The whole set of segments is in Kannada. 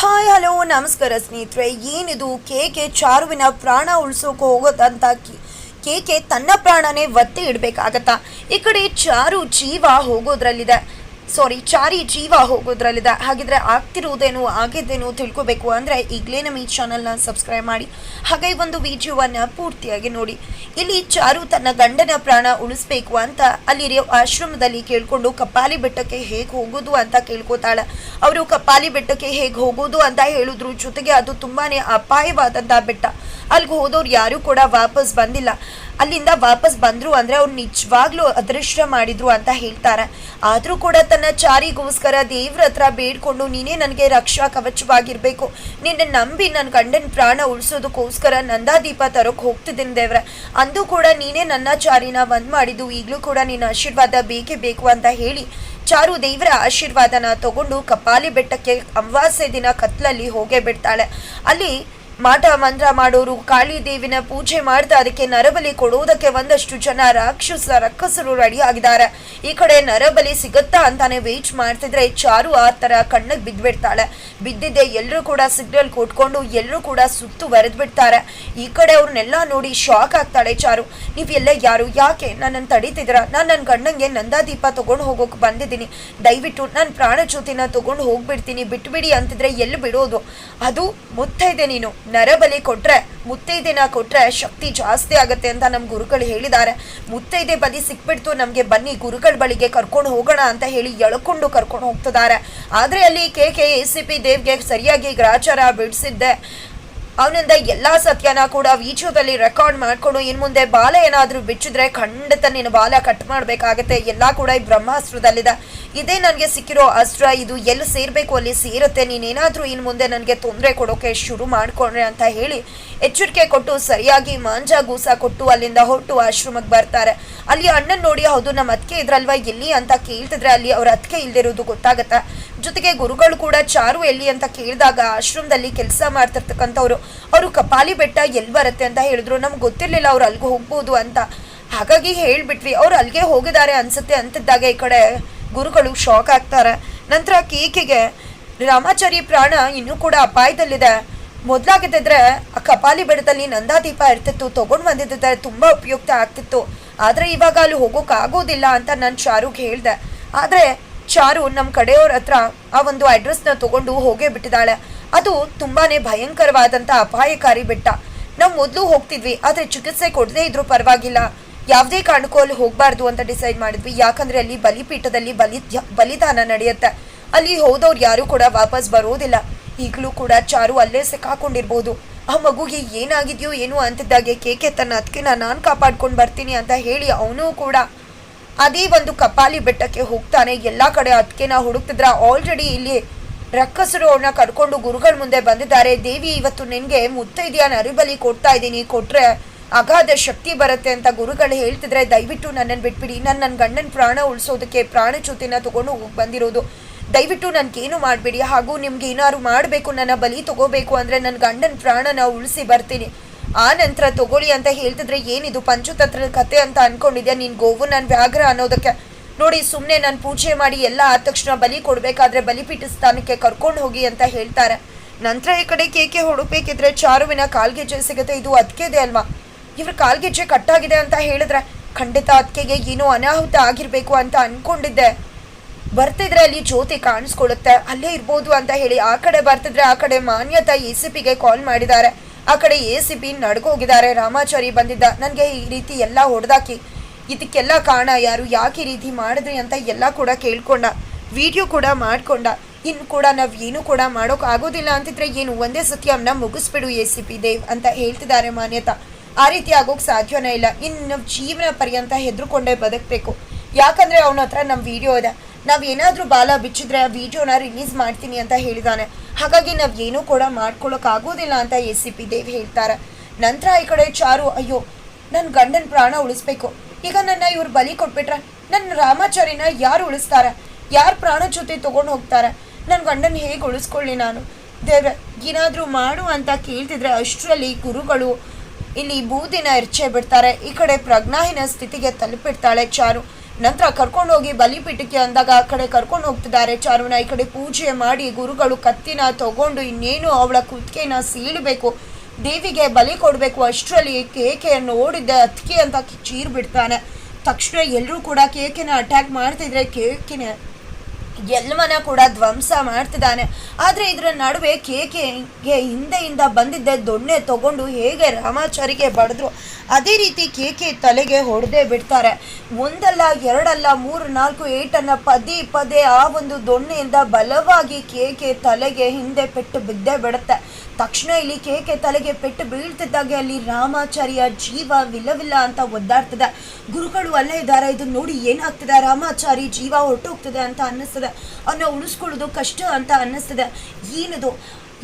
ಹಾಯ್, ಹಲೋ, ನಮಸ್ಕಾರ ಸ್ನೇಹಿತರೆ. ಏನಿದು? ಕೇಕೆ ಚಾರುವಿನ ಪ್ರಾಣ ಉಳಿಸೋಕೆ ಹೋಗೋದಂತ ಕೆ ಕೆ ತನ್ನ ಪ್ರಾಣನೇ ಒತ್ತಿ ಇಡಬೇಕಾಗತ್ತಾ? ಈ ಕಡೆ ಚಾರು ಜೀವ ಹೋಗೋದ್ರಲ್ಲಿದೆ. ಸಾರಿ ಚಾರಿ ಜೀವ ಹೋಗೋದ್ರಲ್ಲಿದೆ. ಹಾಗಿದ್ರೆ ಆಗ್ತಿರುವುದೇನು ಆಗಿದ್ದೇನು ತಿಳ್ಕೋಬೇಕು ಅಂದರೆ ಈಗಲೇ ನಮ್ಮ ಈ ಚಾನಲ್ನ ಸಬ್ಸ್ಕ್ರೈಬ್ ಮಾಡಿ. ಹಾಗೆ ಒಂದು ವಿಡಿಯೋವನ್ನು ಪೂರ್ತಿಯಾಗಿ ನೋಡಿ. ಇಲ್ಲಿ ಚಾರು ತನ್ನ ಗಂಡನ ಪ್ರಾಣ ಉಳಿಸ್ಬೇಕು ಅಂತ ಅಲ್ಲಿ ಆಶ್ರಮದಲ್ಲಿ ಕೇಳಿಕೊಂಡು ಕಪ್ಪಾಲಿ ಬೆಟ್ಟಕ್ಕೆ ಹೇಗೆ ಹೋಗೋದು ಅಂತ ಕೇಳ್ಕೊತಾಳೆ. ಅವರು ಕಪ್ಪಾಲಿ ಬೆಟ್ಟಕ್ಕೆ ಹೇಗೆ ಹೋಗೋದು ಅಂತ ಹೇಳಿದ್ರು. ಜೊತೆಗೆ ಅದು ತುಂಬಾನೇ ಅಪಾಯವಾದಂಥ ಬೆಟ್ಟ. ಅಲ್ಲಿಗೆ ಹೋದವ್ರು ಯಾರೂ ಕೂಡ ವಾಪಸ್ ಬಂದಿಲ್ಲ. ಅಲ್ಲಿಂದ ವಾಪಸ್ ಬಂದ್ರು ಅಂದ್ರೆ ಅವ್ರು ನಿಜವಾಗ್ಲೂ ಅದೃಶ್ಯ ಮಾಡಿದ್ರು ಅಂತ ಹೇಳ್ತಾರೆ. ಆದ್ರೂ ಕೂಡ ತನ್ನ ಚಾರಿಗೋಸ್ಕರ ದೇವ್ರ ಹತ್ರ ಬೇಡ್ಕೊಂಡು ನೀನೇ ನನಗೆ ರಕ್ಷಾ ಕವಚವಾಗಿರ್ಬೇಕು. ನಿನ್ನ ನಂಬಿ ನನ್ನ ಗಂಡನ ಪ್ರಾಣ ಉಳಿಸೋದಕ್ಕೋಸ್ಕರ ನಂದಾದೀಪ ತರೋಕ್ ಹೋಗ್ತಿದ್ದೀನಿ ದೇವ್ರ. ಅಂದು ಕೂಡ ನೀನೇ ನನ್ನ ಚಾರಿನ ಬಂದ್ ಮಾಡಿದ್ದು. ಈಗಲೂ ಕೂಡ ನಿನ್ನ ಆಶೀರ್ವಾದ ಬೇಕೇ ಬೇಕು ಅಂತ ಹೇಳಿ ಚಾರು ದೇವರ ಆಶೀರ್ವಾದನ ತಗೊಂಡು ಕಪಾಲಿ ಬೆಟ್ಟಕ್ಕೆ ಅಮಾವಾಸ್ಯೆ ದಿನ ಕತ್ಲಲ್ಲಿ ಹೋಗೇ ಬಿಡ್ತಾಳೆ. ಅಲ್ಲಿ ಮಾಟ ಮಂತ್ರ ಮಾಡೋರು ಕಾಳಿ ದೇವಿನ ಪೂಜೆ ಮಾಡ್ತಾ ಅದಕ್ಕೆ ನರಬಲಿ ಕೊಡುವುದಕ್ಕೆ ಒಂದಷ್ಟು ಜನ ರಾಕ್ಷಸ ರಕ್ಕಸರು ರೆಡಿ ಆಗಿದ್ದಾರೆ. ಈ ಕಡೆ ನರಬಲಿ ಸಿಗುತ್ತಾ ಅಂತಾನೆ ವೇಟ್ ಮಾಡ್ತಿದ್ರೆ ಚಾರು ಆ ತರ ಕಣ್ಣಿಗೆ ಬಿದ್ದ್ಬಿಡ್ತಾಳೆ. ಬಿದ್ದಿದ್ದೆ ಎಲ್ಲರೂ ಕೂಡ ಸಿಗ್ನಲ್ ಕೊಟ್ಕೊಂಡು ಎಲ್ಲರೂ ಕೂಡ ಸುತ್ತು ಬಿಡ್ತಾರೆ ಈ ಕಡೆ ಅವ್ರನ್ನೆಲ್ಲ ನೋಡಿ ಶಾಕ್ ಆಗ್ತಾಳೆ ಚಾರು. ನೀವೆಲ್ಲ ಯಾರು? ಯಾಕೆ ನನ್ನನ್ನು ತಡೀತಿದ್ದೀರಾ? ನಾನು ನನ್ನ ಗಂಡಂಗೆ ನಂದಾದೀಪ ತಗೊಂಡು ಹೋಗೋಕೆ ಬಂದಿದ್ದೀನಿ. ದಯವಿಟ್ಟು ನಾನು ಪ್ರಾಣ ಜ್ಯೋತಿನ ತಗೊಂಡು ಹೋಗ್ಬಿಡ್ತೀನಿ. ಬಿಟ್ಬಿಡಿ ಅಂತಿದ್ರೆ ಎಲ್ಲಿ ಬಿಡೋದು? ಅದು ಮುತ್ತೈದೆ ನೀನು. ನರಬಲಿ ಕೊಟ್ರೆ ಮುತ್ತೈದೆನ ಕೊಟ್ರೆ ಶಕ್ತಿ ಜಾಸ್ತಿ ಆಗುತ್ತೆ ಅಂತ ನಮ್ಮ ಗುರುಗಳು ಹೇಳಿದ್ದಾರೆ. ಮುತ್ತೈದೆ ಬಲಿ ಸಿಕ್ಬಿಡ್ತು, ನಮಗೆ ಬನ್ನಿ ಗುರುಗಳ ಬಳಿಗೆ ಕರ್ಕೊಂಡು ಹೋಗೋಣ ಅಂತ ಹೇಳಿ ಎಳ್ಕೊಂಡು ಕರ್ಕೊಂಡು ಹೋಗ್ತಿದ್ದಾರೆ. ಆದ್ರೆ ಅಲ್ಲಿ K K A C P ದೇವ್ಗೆ ಸರಿಯಾಗಿ ಗ್ರಾಚಾರ ಬಿಡಿಸಿದ್ದೆ. ಅವನಿಂದ ಎಲ್ಲಾ ಸತ್ಯನ ಕೂಡ ವಿಡಿಯೋದಲ್ಲಿ ರೆಕಾರ್ಡ್ ಮಾಡ್ಕೊಂಡು ಇನ್ ಮುಂದೆ ಬಾಲ ಏನಾದ್ರೂ ಬಿಚ್ಚಿದ್ರೆ ಖಂಡಿತ ನಿನ್ನ ಬಾಲ ಕಟ್ ಮಾಡ್ಬೇಕಾಗತ್ತೆ. ಎಲ್ಲಾ ಕೂಡ ಈ ಬ್ರಹ್ಮಾಸ್ತ್ರದಲ್ಲಿದೆ. ಇದೇ ನನಗೆ ಸಿಕ್ಕಿರೋ ಅಸ್ತ್ರ, ಇದು ಎಲ್ಲಿ ಸೇರ್ಬೇಕು, ಅಲ್ಲಿ ಸೇರುತ್ತೆ. ನೀನೇನಾದರೂ ಇನ್ ಮುಂದೆ ನನಗೆ ತೊಂದರೆ ಕೊಡೋಕೆ ಶುರು ಮಾಡ್ಕೊಂಡ್ರೆ ಅಂತ ಹೇಳಿ ಎಚ್ಚರಿಕೆ ಕೊಟ್ಟು ಸರಿಯಾಗಿ ಮಾಂಜ ಗೂಸ ಕೊಟ್ಟು ಅಲ್ಲಿಂದ ಹೊರಟು ಆಶ್ರಮಕ್ಕೆ ಬರ್ತಾರೆ. ಅಲ್ಲಿ ಅಣ್ಣನ್ ನೋಡಿ, ಹೌದು ನಮ್ಮ ಅತ್ತಿಗೆ ಇದ್ರಲ್ವಾ? ಎಲ್ಲಿ? ಅಂತ ಕೇಳ್ತಿದ್ರೆ ಅಲ್ಲಿ ಅವ್ರ ಅತ್ತಿಗೆ ಇಲ್ದಿರೋದು ಗೊತ್ತಾಗತ್ತೆ. ಜೊತೆಗೆ ಗುರುಗಳು ಕೂಡ ಚಾರು ಎಲ್ಲಿ ಅಂತ ಕೇಳಿದಾಗ ಆಶ್ರಮದಲ್ಲಿ ಕೆಲಸ ಮಾಡ್ತಿರ್ತಕ್ಕಂಥವ್ರು, ಅವರು ಕಪಾಲಿ ಬೆಟ್ಟ ಎಲ್ಲಿ ಬರುತ್ತೆ ಅಂತ ಹೇಳಿದ್ರು. ನಮ್ಗೆ ಗೊತ್ತಿರಲಿಲ್ಲ ಅವ್ರು ಅಲ್ಲಿಗೆ ಹೋಗ್ಬೋದು ಅಂತ. ಹಾಗಾಗಿ ಹೇಳ್ಬಿಟ್ವಿ, ಅವ್ರು ಅಲ್ಲಿಗೆ ಹೋಗಿದ್ದಾರೆ ಅನ್ಸುತ್ತೆ ಅಂತಿದ್ದಾಗ ಈ ಕಡೆ ಗುರುಗಳು ಶಾಕ್ ಆಗ್ತಾರೆ. ನಂತರ ಕೇಕಿಗೆ, ರಾಮಾಚಾರಿ ಪ್ರಾಣ ಇನ್ನೂ ಕೂಡ ಅಪಾಯದಲ್ಲಿದೆ. ಮೊದ್ಲಾಗಿದ್ದಿದ್ರೆ ಆ ಕಪಾಲಿ ಬೆಟ್ಟದಲ್ಲಿ ನಂದಾದೀಪ ಇರ್ತಿತ್ತು, ತಗೊಂಡು ಬಂದಿದ್ದರೆ ತುಂಬಾ ಉಪಯುಕ್ತ ಆಗ್ತಿತ್ತು. ಆದರೆ ಇವಾಗ ಅಲ್ಲಿ ಹೋಗೋಕ್ಕಾಗೋದಿಲ್ಲ ಅಂತ ನಾನು ಶಾರುಖ್ ಹೇಳ್ದೆ. ಆದ್ರೆ ಚಾರು ನಮ್ಮ ಕಡೆಯವ್ರ ಹತ್ರ ಆ ಒಂದು ಅಡ್ರೆಸ್ನ ತಗೊಂಡು ಹೋಗೇ ಬಿಟ್ಟಿದ್ದಾಳೆ. ಅದು ತುಂಬಾನೇ ಭಯಂಕರವಾದಂತ ಅಪಾಯಕಾರಿ ಬೆಟ್ಟ. ನಾವು ಮೊದಲು ಹೋಗ್ತಿದ್ವಿ, ಆದ್ರೆ ಚಿಕಿತ್ಸೆ ಕೊಡದೇ ಇದ್ರು ಪರವಾಗಿಲ್ಲ. ಯಾವುದೇ ಕಾರಣಕ್ಕೂ ಅಲ್ಲಿ ಹೋಗಬಾರ್ದು ಅಂತ ಡಿಸೈಡ್ ಮಾಡಿದ್ವಿ. ಯಾಕಂದ್ರೆ ಅಲ್ಲಿ ಬಲಿಪೀಠದಲ್ಲಿ ಬಲಿ ಬಲಿದಾನ ನಡೆಯುತ್ತೆ. ಅಲ್ಲಿ ಹೋದವ್ರು ಯಾರು ಕೂಡ ವಾಪಸ್ ಬರೋದಿಲ್ಲ. ಈಗಲೂ ಕೂಡ ಚಾರು ಅಲ್ಲೇ ಸಿಕ್ಕಾಕೊಂಡಿರ್ಬೋದು. ಆ ಮಗುಗೆ ಏನಾಗಿದೆಯೋ ಏನು ಅಂತಿದ್ದಾಗೆ ಕೇಕೆ ತನ್ನ ಅದಕ್ಕೆ ನಾನು ಕಾಪಾಡ್ಕೊಂಡು ಬರ್ತೀನಿ ಅಂತ ಹೇಳಿ ಅವನು ಕೂಡ ಅದೇ ಒಂದು ಕಪಾಲಿ ಬೆಟ್ಟಕ್ಕೆ ಹೋಗ್ತಾನೆ. ಎಲ್ಲ ಕಡೆ ಅದಕ್ಕೆನ ಹುಡುಕ್ತಿದ್ರ. ಆಲ್ರೆಡಿ ಇಲ್ಲಿ ರಕ್ಕಸರು ಅವ್ರನ್ನ ಕರ್ಕೊಂಡು ಗುರುಗಳ ಮುಂದೆ ಬಂದಿದ್ದಾರೆ. ದೇವಿ, ಇವತ್ತು ನಿನ್ಗೆ ಮುತ್ತೈದೆಯ ನರಿಬಲಿ ಕೊಡ್ತಾ ಇದ್ದೀನಿ. ಕೊಟ್ರೆ ಅಗಾಧ ಶಕ್ತಿ ಬರುತ್ತೆ ಅಂತ ಗುರುಗಳು ಹೇಳ್ತಿದ್ರೆ, ದಯವಿಟ್ಟು ನನ್ನನ್ನು ಬಿಟ್ಬಿಡಿ. ನಾನು ನನ್ನ ಗಂಡನ ಪ್ರಾಣ ಉಳಿಸೋದಕ್ಕೆ ಪ್ರಾಣಚ್ಯುತಿನ ತಗೊಂಡು ಹೋಗಿ ಬಂದಿರೋದು. ದಯವಿಟ್ಟು ನನಗೇನು ಮಾಡಬೇಡಿ. ಹಾಗೂ ನಿಮ್ಗೆ ಏನಾದ್ರು ಮಾಡಬೇಕು, ನನ್ನ ಬಲಿ ತಗೋಬೇಕು ಅಂದರೆ ನನ್ನ ಗಂಡನ ಪ್ರಾಣನ ಉಳಿಸಿ ಬರ್ತೀನಿ. ಆ ನಂತರ ತಗೊಳ್ಳಿ ಅಂತ ಹೇಳ್ತಿದ್ರೆ ಏನಿದು? ಪಂಚತಂತ್ರದ ಕತೆ ಅಂತ ಅನ್ಕೊಂಡಿದ್ಯಾ ನಿನ್ ಗೋವು? ನನ್ ವ್ಯಾಘ್ರ ಅನ್ನೋದಕ್ಕೆ. ನೋಡಿ ಸುಮ್ಮನೆ ನಾನು ಪೂಜೆ ಮಾಡಿ ಎಲ್ಲ ಆದ ತಕ್ಷಣ ಬಲಿ ಕೊಡ್ಬೇಕಾದ್ರೆ ಬಲಿಪೀಠ ಸ್ಥಾನಕ್ಕೆ ಕರ್ಕೊಂಡು ಹೋಗಿ ಅಂತ ಹೇಳ್ತಾರೆ. ನಂತರ ಈ ಕಡೆ ಕೇಕೆ ಹುಡುಕ್ಬೇಕಿದ್ರೆ ಚಾರುವಿನ ಕಾಲ್ಗೆಜ್ಜೆ ಸಿಗುತ್ತೆ. ಇದು ಅದಕ್ಕೆದೆ ಅಲ್ವಾ? ಇವ್ರ ಕಾಲ್ಗೆಜ್ಜೆ ಕಟ್ಟಾಗಿದೆ ಅಂತ ಹೇಳಿದ್ರೆ ಖಂಡಿತ ಅದಕ್ಕೆಗೆ ಏನೋ ಅನಾಹುತ ಆಗಿರ್ಬೇಕು ಅಂತ ಅನ್ಕೊಂಡಿದ್ದೆ. ಬರ್ತಿದ್ರೆ ಅಲ್ಲಿ ಜ್ಯೋತಿ ಕಾಣಿಸ್ಕೊಳ್ಳುತ್ತೆ. ಅಲ್ಲೇ ಇರ್ಬೋದು ಅಂತ ಹೇಳಿ ಆ ಕಡೆ ಬರ್ತಿದ್ರೆ ಆ ಕಡೆ ಮಾನ್ಯತಾ ಎ ಸಿ ಪಿಗೆ ಕಾಲ್ ಮಾಡಿದ್ದಾರೆ. ಆ ಕಡೆ ಎ ಸಿ ಬಿ ನಡ್ಕೋಗಿದ್ದಾರೆ ರಾಮಾಚಾರಿ ಬಂದಿದ್ದ. ನನಗೆ ಈ ರೀತಿ ಎಲ್ಲ ಹೊಡೆದಾಕಿ. ಇದಕ್ಕೆಲ್ಲ ಕಾರಣ ಯಾರು? ಯಾಕೆ ರೀತಿ ಮಾಡಿದ್ರಿ ಅಂತ ಎಲ್ಲ ಕೂಡ ಕೇಳ್ಕೊಂಡ. ವಿಡಿಯೋ ಕೂಡ ಮಾಡಿಕೊಂಡ. ಇನ್ನು ಕೂಡ ನಾವು ಏನು ಕೂಡ ಮಾಡೋಕೆ ಆಗೋದಿಲ್ಲ ಅಂತಿದ್ರೆ ಏನು? ಒಂದೇ ಸತಿ ಅವನ್ನ ಮುಗಿಸ್ಬಿಡು ಎ ಸಿ ಪಿ ದೇವ್ ಅಂತ ಹೇಳ್ತಿದ್ದಾರೆ ಮಾನ್ಯತಾ. ಆ ರೀತಿ ಆಗೋಕೆ ಸಾಧ್ಯನೇ ಇಲ್ಲ. ಇನ್ನು ನಾವು ಜೀವನ ಪರ್ಯಂತ ಹೆದರ್ಕೊಂಡೇ ಬದುಕಬೇಕು. ಯಾಕಂದರೆ ಅವನ ಹತ್ರ ನಮ್ಮ ವಿಡಿಯೋ ಇದೆ. ನಾವ್ ಏನಾದರೂ ಬಾಲ ಬಿಚ್ಚಿದ್ರೆ ಆ ವಿಡಿಯೋನ ರಿಲೀಸ್ ಮಾಡ್ತೀನಿ ಅಂತ ಹೇಳಿದಾನೆ. ಹಾಗಾಗಿ ನಾವ್ ಏನೂ ಕೂಡ ಮಾಡ್ಕೊಳ್ಳೋಕ್ಕಾಗೋದಿಲ್ಲ ಅಂತ ಎಸ್ ಸಿ ಪಿ ದೇವ್ ಹೇಳ್ತಾರೆ. ನಂತರ ಈ ಕಡೆ ಚಾರು, ಅಯ್ಯೋ ನನ್ನ ಗಂಡನ ಪ್ರಾಣ ಉಳಿಸ್ಬೇಕು. ಈಗ ನನ್ನ ಇವ್ರು ಬಲಿ ಕೊಟ್ಬಿಟ್ರೆ ನನ್ನ ರಾಮಾಚಾರಿನ ಯಾರು ಉಳಿಸ್ತಾರೆ? ಯಾರು ಪ್ರಾಣ ಜೊತೆ ತಗೊಂಡು ಹೋಗ್ತಾರೆ? ನನ್ನ ಗಂಡನ ಹೇಗೆ ಉಳಿಸ್ಕೊಳ್ಳಿ ನಾನು? ದೇವ್ರೆ, ಏನಾದರೂ ಮಾಡು ಅಂತ ಕೇಳ್ತಿದ್ರೆ ಅಷ್ಟರಲ್ಲಿ ಗುರುಗಳು ಇಲ್ಲಿ ಬೂದಿನ ಎರ್ಚೆ ಬಿಡ್ತಾರೆ. ಈ ಕಡೆ ಪ್ರಜ್ಞಾಹೀನ ಸ್ಥಿತಿಗೆ ತಲುಪಿಡ್ತಾಳೆ ಚಾರು. ನಂತರ ಕರ್ಕೊಂಡು ಹೋಗಿ ಬಲಿಪೀಠಕ್ಕೆ ಅಂದಾಗ ಆ ಕಡೆ ಕರ್ಕೊಂಡು ಹೋಗ್ತಿದ್ದಾರೆ. ಚಾರುನ ಈ ಕಡೆ ಪೂಜೆ ಮಾಡಿ ಗುರುಗಳು ಕತ್ತಿನ ತಗೊಂಡು ಇನ್ನೇನು ಅವಳ ಕುತ್ತಿಗೆನ ಸೀಳಬೇಕು, ದೇವಿಗೆ ಬಲಿ ಕೊಡಬೇಕು, ಅಷ್ಟರಲ್ಲಿ ಕೇಕೆಯನ್ನು ಓಡಿದ್ದೆ ಅತ್ತಿಗೆ ಅಂತ ಚೀರ್ ಬಿಡ್ತಾನೆ ತಕ್ಷಣ ಎಲ್ಲರೂ ಕೂಡ ಕೇಕೆನ ಅಟ್ಯಾಕ್ ಮಾಡ್ತಿದ್ರೆ ಕೇಕಿನ ಎಲ್ಲವನ್ನ ಕೂಡ ಧ್ವಂಸ ಮಾಡ್ತಿದ್ದಾನೆ. ಆದರೆ ಇದರ ನಡುವೆ ಕೇಕೆಗೆ ಹಿಂದೆಯಿಂದ ಬಂದಿದ್ದ ದೊಣ್ಣೆ ತಗೊಂಡು ಹೇಗೆ ರಾಮಾಚಾರಿಗೆ ಬಡಿದ್ರು, ಅದೇ ರೀತಿ ಕೇಕೆ ತಲೆಗೆ ಹೊಡೆದೇ ಬಿಡ್ತಾರೆ. ಒಂದಲ್ಲ, ಎರಡಲ್ಲ, ಮೂರು, ನಾಲ್ಕು, ಏಟನ್ನು ಪದೇ ಪದೇ ಆ ಒಂದು ದೊಣ್ಣೆಯಿಂದ ಬಲವಾಗಿ ಕೇಕೆ ತಲೆಗೆ ಹಿಂದೆ ಪೆಟ್ಟು ಬಿದ್ದೇ ಬಿಡುತ್ತೆ. ತಕ್ಷಣ ಇಲ್ಲಿ ಕೇಕೆ ತಲೆಗೆ ಪೆಟ್ಟು ಬೀಳ್ತಿದ್ದಾಗೆ ಅಲ್ಲಿ ರಾಮಾಚಾರ್ಯ ಜೀವ ವಿಲವಿಲ್ಲ ಅಂತ ಒದ್ದಾಡ್ತಿದೆ. ಗುರುಗಳು ಅಲ್ಲೇ ಇದ್ದಾರೆ ಇದನ್ನ ನೋಡಿ ಏನಾಗ್ತಿದೆ? ರಾಮಾಚಾರಿ ಜೀವ ಹೊರಟೋಗ್ತಿದೆ ಅಂತ ಅನ್ನಿಸ್ತದೆ. ಅವನ್ನ ಉಳಿಸ್ಕೊಳ್ಳೋದು ಕಷ್ಟ ಅಂತ ಅನ್ನಿಸ್ತದೆ. ಏನದು?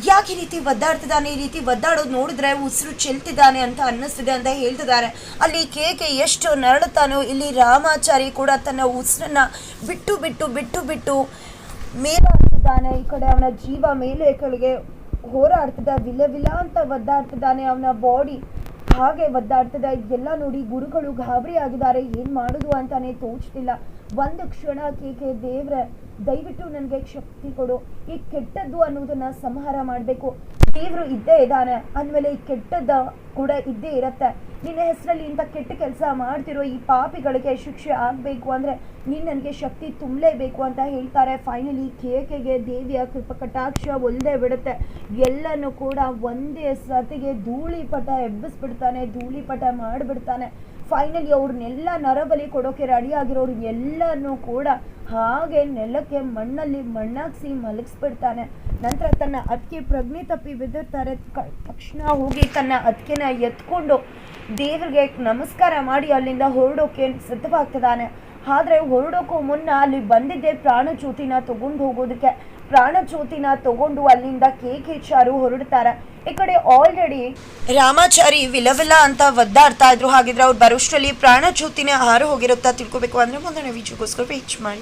ಯಾಕೆ ಈ ರೀತಿ ಒದ್ದಾಡ್ತಿದ್ದಾನೆ? ಈ ರೀತಿ ಒದ್ದಾಡೋದು ನೋಡಿದ್ರೆ ಉಸಿರು ಚೆಲ್ತಿದ್ದಾನೆ ಅಂತ ಅನ್ನಿಸ್ತಿದೆ ಅಂತ ಹೇಳ್ತಿದ್ದಾರೆ. ಅಲ್ಲಿ ಕೇಕೆ ಎಷ್ಟು ನರಳುತ್ತಾನೋ, ಇಲ್ಲಿ ರಾಮಾಚಾರಿ ಕೂಡ ತನ್ನ ಉಸಿರನ್ನ ಬಿಟ್ಟು ಬಿಟ್ಟು ಬಿಟ್ಟು ಬಿಟ್ಟು ಮೇಲಾಡ್ತಿದ್ದಾನೆ. ಈ ಕಡೆ ಅವನ ಜೀವ ಮೇಲೆ ಕೆಳಗೆ ಹೋರಾಡ್ತಿದ್ದ ವಿಲ ವಿಲ ಅಂತ ಒದ್ದಾಡ್ತಿದ್ದಾನೆ ಅವನ ಬಾಡಿ. ಹಾಗೆ ಒದ್ದಾಡ್ತಿದೆ. ಎಲ್ಲ ನೋಡಿ ಗುರುಗಳು ಗಾಬರಿ ಆಗಿದ್ದಾರೆ ಏನ್ ಮಾಡೋದು ಅಂತಾನೆ ತೋಚ್ತಿಲ್ಲ. ಒಂದು ಕ್ಷಣ ಕೇಕೆ ದೇವ್ರೆ, ದಯವಿಟ್ಟು ನನಗೆ ಶಕ್ತಿ ಕೊಡು. ಈ ಕೆಟ್ಟದ್ದು ಅನ್ನೋದನ್ನ ಸಂಹಾರ ಮಾಡಬೇಕು. ದೇವ್ರು ಇದ್ದೇ ಇದ್ದಾನೆ, ಅಂದಮೇಲೆ ಈ ಕೆಟ್ಟದ್ದ ಕೂಡ ಇದ್ದೇ ಇರತ್ತೆ. ನಿನ್ನ ಹೆಸರಲ್ಲಿ ಇಂಥ ಕೆಟ್ಟ ಕೆಲಸ ಮಾಡ್ತಿರೋ ಈ ಪಾಪಿಗಳಿಗೆ ಶಿಕ್ಷೆ ಆಗಬೇಕು ಅಂದರೆ ನೀನು ನನಗೆ ಶಕ್ತಿ ತುಂಬಲೇಬೇಕು ಅಂತ ಹೇಳ್ತಾರೆ. ಫೈನಲಿ ಕೇಕೆಗೆ ದೇವಿಯ ಕೃಪ ಕಟಾಕ್ಷ ಬಿಡುತ್ತೆ. ಎಲ್ಲನೂ ಕೂಡ ಒಂದೇ ಸತಿಗೆ ಧೂಳಿಪಟ ಎಬ್ಬಿಸ್ಬಿಡ್ತಾನೆ, ಧೂಳಿಪಟ ಮಾಡಿಬಿಡ್ತಾನೆ. ಫೈನಲಿ ಅವ್ರನ್ನೆಲ್ಲ ನರಬಲಿ ಕೊಡೋಕೆ ರೆಡಿ ಆಗಿರೋರು ಎಲ್ಲನೂ ಕೂಡ ಹಾಗೆ ನೆಲಕ್ಕೆ ಮಣ್ಣಲ್ಲಿ ಮಣ್ಣಾಕ್ಸಿ ಮಲಗಿಸ್ಬಿಡ್ತಾನೆ. ನಂತರ ತನ್ನ ಅತ್ತಿಗೆ ಪ್ರಜ್ಞೆ ತಪ್ಪಿ ಬಿದ್ದಿರ್ತಾರೆ. ತಕ್ಷಣ ಹೋಗಿ ತನ್ನ ಅತ್ತಿಗೆನ ಎತ್ಕೊಂಡು ದೇವರಿಗೆ ನಮಸ್ಕಾರ ಮಾಡಿ ಅಲ್ಲಿಂದ ಹೊರಡೋಕೆ ಸಿದ್ಧವಾಗ್ತಿದ್ದಾನೆ. ಆದರೆ ಹೊರಡೋಕ್ಕೂ ಮುನ್ನ ಅಲ್ಲಿ ಬಂದಿದ್ದೆ ಪ್ರಾಣಜ್ಯೋತಿನ ತಗೊಂಡು ಹೋಗೋದಕ್ಕೆ. ಪ್ರಾಣಜ್ಯೋತಿನ ತಗೊಂಡು ಅಲ್ಲಿಂದ ಕೇಕ್ ಚಾರು ಹೊರಡ್ತಾರ. ಈ ಕಡೆ ಆಲ್ರೆಡಿ ರಾಮಾಚಾರಿ ವಿಲವಿಲ ಅಂತ ಒದ್ದಾಡ್ತಾ ಇದ್ರು. ಹಾಗಿದ್ರೆ ಅವ್ರು ಬರೋಷ್ಟರಲ್ಲಿ ಪ್ರಾಣಜ್ಯೋತಿನೇ ಹಾರು ಹೋಗಿರುತ್ತಾ ತಿಳ್ಕೊಬೇಕು ಅಂದ್ರೆ ಮುಂದೆ ವಿಜಯಗೋಸ್ಕರ ಹೆಚ್ಚು ಮಾಡಿ.